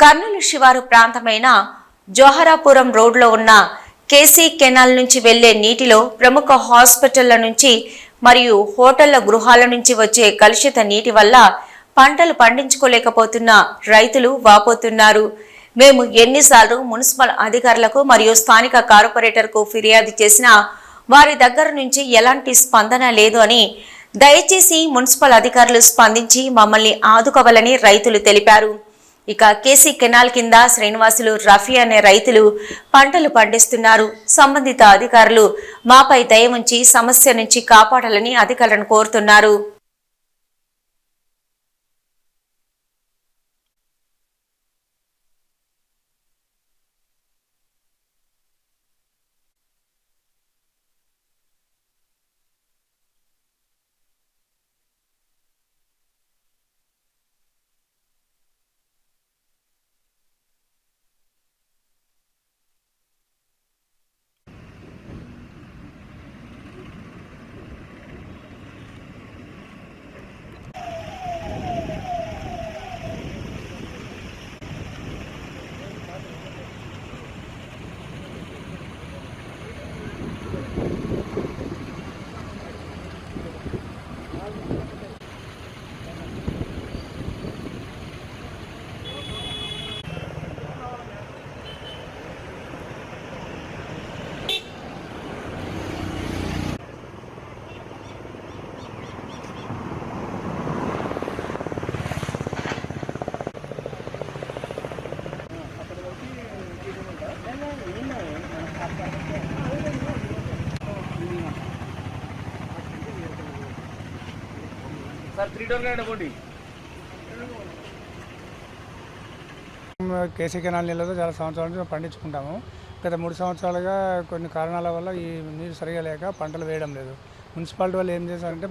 కర్నూలు శివారు ప్రాంతమైన జోహరాపురం రోడ్లో ఉన్న కేసీ కెనాల్ నుంచి వెళ్ళే నీటిలో ప్రముఖ హాస్పిటళ్ళ నుంచి మరియు హోటళ్ళ గృహాల నుంచి వచ్చే కలుషిత నీటి వల్ల పంటలు పండించుకోలేకపోతున్న రైతులు వాపోతున్నారు. మేము ఎన్నిసార్లు మున్సిపల్ అధికారులకు మరియు స్థానిక కార్పొరేటర్కు ఫిర్యాదు చేసినా వారి దగ్గర నుంచి ఎలాంటి స్పందన లేదు అని దయచేసి మున్సిపల్ అధికారులు స్పందించి మమ్మల్ని ఆదుకోవాలని రైతులు తెలిపారు. ఇక కేసీ కెనాల్ కింద శ్రీనివాసులు రఫీ అనే రైతులు పంటలు పండిస్తున్నారు. సంబంధిత అధికారులు మాపై దయ ఉంచి సమస్య నుంచి కాపాడాలని అధికారులను కోరుతున్నారు. Sir three door KC canal నీళ్ళతో చాలా సంవత్సరాల నుంచి మేము పండించుకుంటాము. గత మూడు సంవత్సరాలుగా కొన్ని కారణాల వల్ల ఈ నీరు సరిగా లేక పంటలు వేయడం లేదు. మున్సిపాలిటీ వాళ్ళు ఏం చేశారంటే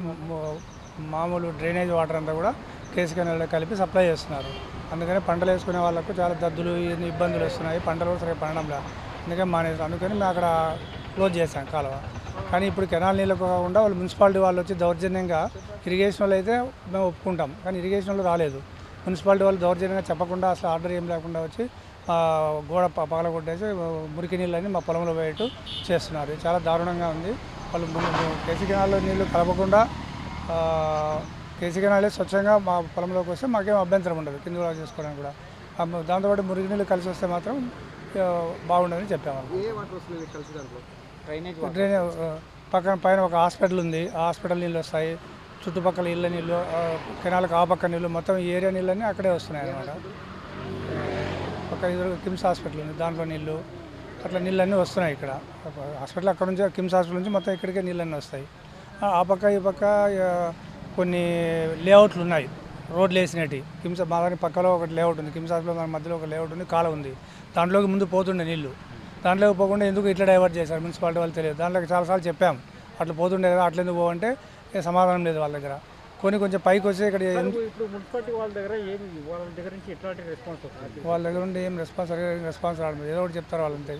మామూలు డ్రైనేజ్ వాటర్ అంతా కూడా కేసీ కెనాల్లో కలిపి సప్లై చేస్తున్నారు. అందుకని పంటలు వేసుకునే వాళ్ళకు చాలా దద్దులు ఇబ్బందులు వస్తున్నాయి. పంటలు కూడా సరిగా పండడం లేదు. అందుకని మానేసాం అందుకని మేము అక్కడ క్లోజ్ చేసాం కాలువ. కానీ ఇప్పుడు కెనాల్ నీళ్ళకు కాకుండా వాళ్ళు మున్సిపాలిటీ వాళ్ళు వచ్చి దౌర్జన్యంగా ఇరిగేషన్ వాళ్ళు అయితే మేము ఒప్పుకుంటాం. కానీ ఇరిగేషన్ వాళ్ళు రాలేదు. మున్సిపాలిటీ వాళ్ళు దౌర్జన్యంగా చెప్పకుండా అసలు ఆర్డర్ ఏం లేకుండా వచ్చి గోడ పగల పగలగొట్టేసి మురికి నీళ్ళని మా పొలంలో వేయటం చేస్తున్నారు. చాలా దారుణంగా ఉంది. వాళ్ళు కేసీ కెనాల్లో నీళ్ళు కలపకుండా కేసీ కెనాలే స్వచ్ఛంగా మా పొలంలోకి వస్తే మాకేం అభ్యంతరం ఉండదు కింద కూడా చేసుకోవడానికి కూడా. దాంతోపాటు మురికి నీళ్ళు కలిసి వస్తే మాత్రం బాగుండదని చెప్పాము డ్రైనేజ్ పక్కన పైన ఒక హాస్పిటల్ ఉంది. ఆ హాస్పిటల్ నీళ్ళు వస్తాయి. చుట్టుపక్కల ఇళ్ళ నీళ్ళు కెనాల్కి ఆ పక్క నీళ్ళు మొత్తం ఈ ఏరియా నీళ్ళన్నీ అక్కడే వస్తున్నాయి అన్నమాట. ఎదురు కిమ్స్ హాస్పిటల్ ఉంది. దాంట్లో నీళ్ళు అట్లా నీళ్ళన్నీ వస్తున్నాయి ఇక్కడ. హాస్పిటల్ అక్కడ నుంచి కిమ్స్ హాస్పిటల్ నుంచి మొత్తం ఇక్కడికే నీళ్ళన్నీ వస్తాయి. ఆ, పక్క ఈ పక్క కొన్ని లేఅవుట్లు ఉన్నాయి. రోడ్లు వేసినట్టు కిమ్స్ మా దాని పక్కలో ఒక లేఅవుట్ ఉంది. కిమ్స్ హాస్పిటల్ దాని మధ్యలో ఒక లేఅవుట్ ఉంది. కాలం ఉంది. దాంట్లోకి ముందు పోతుండే నీళ్ళు. దాంట్లోకి పోకుండా ఎందుకు ఇట్లా డైవర్ట్ చేశారు? మున్సిపాలిటీ వాళ్ళు తెలియదు. దాంట్లోకి చాలాసార్లు చెప్పాం. అట్లా పోతుండే కదా అట్లా ఎందుకు పోవంటే ఏ సమాధానం లేదు వాళ్ళ దగ్గర. కొన్ని కొంచెం పైకి వచ్చి ఇక్కడ ఇప్పుడు మున్సిపాలిటీ వాళ్ళ దగ్గర ఏమి వాళ్ళ దగ్గర నుంచి ఎట్లాంటి రెస్పాన్స్ వాళ్ళ దగ్గర ఉండి ఏం రెస్పాన్స్ ఏం రెస్పాన్స్ రావడం లేదు. ఏదో ఒకటి చెప్తారు వాళ్ళంతే.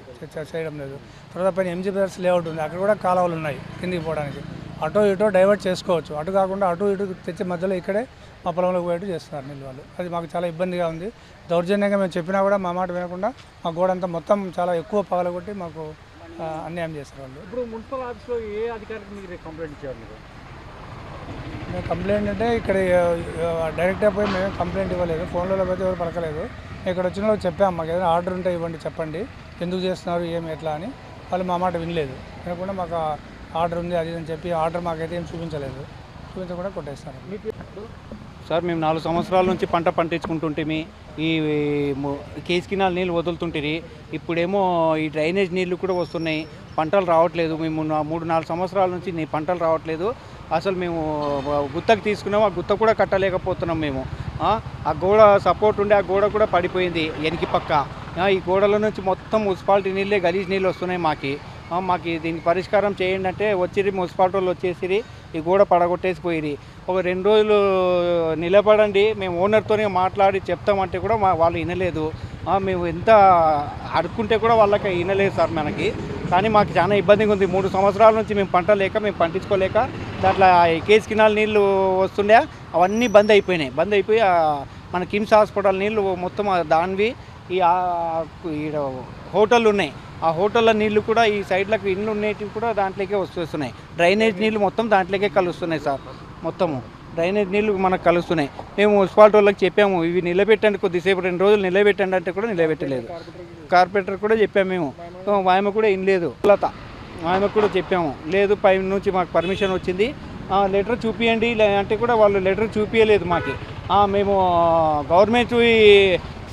చేయడం లేదు. తర్వాత పైన ఎంజీ బ్రదర్స్ లేఅవుట్ ఉంది. అక్కడ కూడా కాలువలు ఉన్నాయి. కిందికి పోవడానికి. అటో ఇటో డైవర్ట్ చేసుకోవచ్చు. అటు కాకుండా అటు ఇటు తెచ్చి మధ్యలో ఇక్కడే మా పొలంలోకి పోయేట్టు చేస్తున్నారు నీళ్ళు వాళ్ళు. అది మాకు చాలా ఇబ్బందిగా ఉంది. దౌర్జన్యంగా మేము చెప్పినా కూడా మా మాట వినకుండా మా గోడ అంతా మొత్తం చాలా ఎక్కువ పగలగొట్టి మాకు అన్యాయం చేస్తారు వాళ్ళు. ఇప్పుడు మున్సిపల్ ఆఫీస్లో ఏ అధికారికి మీరు కంప్లైంట్ ఇచ్చారు మేము కంప్లైంట్ అంటే ఇక్కడ డైరెక్ట్గా పోయి మేము కంప్లైంట్ ఇవ్వలేదు. ఫోన్లలో పోతే ఎవరు పలకలేదు. ఇక్కడ వచ్చిన వాళ్ళకి చెప్పాము మాకు ఏదైనా ఆర్డర్ ఉంటే ఇవ్వండి చెప్పండి. ఎందుకు చేస్తున్నారు ఏమి ఎట్లా అని. వాళ్ళు మా మాట వినలేదు. వినకుండా మాకు ఆర్డర్ ఉంది అది అని చెప్పి ఆర్డర్ మాకైతే ఏం చూపించలేదు. చూపించకుండా కొట్టేస్తారు. సార్ మేము నాలుగు సంవత్సరాల నుంచి పంట పండించుకుంటుంటిమి. ఈ ము- కేసు కినాల నీళ్ళు వదులుతుంటిరి. ఇప్పుడేమో ఈ డ్రైనేజ్ నీళ్ళు కూడా వస్తున్నాయి. పంటలు రావట్లేదు. మేము మూడు నాలుగు సంవత్సరాల నుంచి నీ పంటలు రావట్లేదు. అసలు మేము గుత్తకు తీసుకున్నాం ఆ గుత్త కూడా కట్టలేకపోతున్నాం మేము. ఆ, ఆ గోడ సపోర్ట్ ఉండే ఆ గోడ కూడా పడిపోయింది. వెనక పక్క. ఆ, ఈ గోడల నుంచి మొత్తం మున్సిపాలిటీ నీళ్ళే గలీజ్ నీళ్ళు వస్తున్నాయి మాకి. మాకు దీనికి పరిష్కారం చేయండి అంటే వచ్చిరి మున్సిపాలిటీ వాళ్ళు వచ్చేసిరి ఈ గోడ పడగొట్టేసి పోయిరి ఒక రెండు రోజులు నిలబడండి మేము ఓనర్తోనే మాట్లాడి చెప్తామంటే కూడా మా వాళ్ళు వినలేదు. మేము ఎంత అడుక్కుంటే కూడా వాళ్ళకి వినలేదు సార్ మనకి. కానీ మాకు చాలా ఇబ్బందిగా ఉంది. మూడు సంవత్సరాల నుంచి మేము పంట లేక మేము పండించుకోలేక దాంట్లో ఈ కేసు కినాల నీళ్ళు వస్తుండే అవన్నీ బంద్ అయిపోయినాయి. బంద్ అయిపోయి మన కిమ్స్ హాస్పిటల్ నీళ్ళు మొత్తం దానివి ఈ ఈడ హోటళ్ళు ఉన్నాయి. ఆ హోటళ్ళ నీళ్ళు కూడా ఈ సైడ్లకు ఇండ్లు ఉండేటివి కూడా దాంట్లోకే వస్తున్నాయి. డ్రైనేజ్ నీళ్ళు మొత్తం దాంట్లోకే కలుస్తున్నాయి సార్. మొత్తము. డ్రైనేజ్ నీళ్ళు మనకు కలుస్తున్నాయి. మేము మున్సిపాలిటీ వాళ్ళకి చెప్పాము ఇవి నిలబెట్టండి కొద్దిసేపు రెండు రోజులు నిలబెట్టండి అంటే కూడా నిలబెట్టలేదు. కార్పొరేటర్ కూడా చెప్పాము మేము. ఆమె కూడా ఏం లేదు. లత ఆమె కూడా చెప్పాము. లేదు పై నుంచి మాకు పర్మిషన్ వచ్చింది. లెటర్ చూపియండి. అంటే కూడా వాళ్ళు లెటర్ చూపించలేదు మాకు. మేము గవర్నమెంట్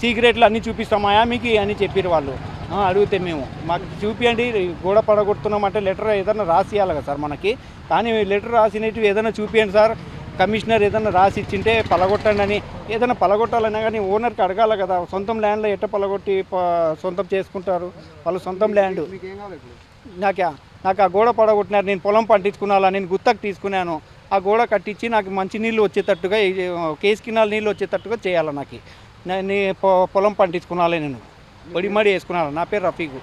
సీక్రెట్లు అన్నీ చూపిస్తామా? మీకు అని చెప్పారు వాళ్ళు. అడిగితే మేము. మాకు చూపియండి గోడ పడగొడుతున్నామంటే లెటర్ ఏదైనా రాసి ఇవ్వాలి కదా సార్ మనకి. కానీ లెటర్ రాసినవి ఏదైనా చూపియండి సార్. కమిషనర్ ఏదైనా రాసి ఇచ్చింటే పలగొట్టండి అని. ఏదైనా పలగొట్టాలన్నా కానీ ఓనర్కి అడగాలి కదా. సొంతం ల్యాండ్లో ఎట్ట పలగొట్టి సొంతం చేసుకుంటారు? వాళ్ళు సొంతం ల్యాండ్. నాకా నాకు ఆ గోడ పడగొట్టినారు. నేను పొలం పండించుకున్నాలా? నేను గుత్తకు తీసుకున్నాను. ఆ గోడ కట్టించి నాకు మంచి నీళ్ళు వచ్చేటట్టుగా ఈ కేసు కినాల నీళ్ళు వచ్చేటట్టుగా చేయాలి నాకు? పొ- పొలం పండించుకున్నాలే నేను. ఒడిమడి వేసుకున్నారు నా పేరు రఫీకు.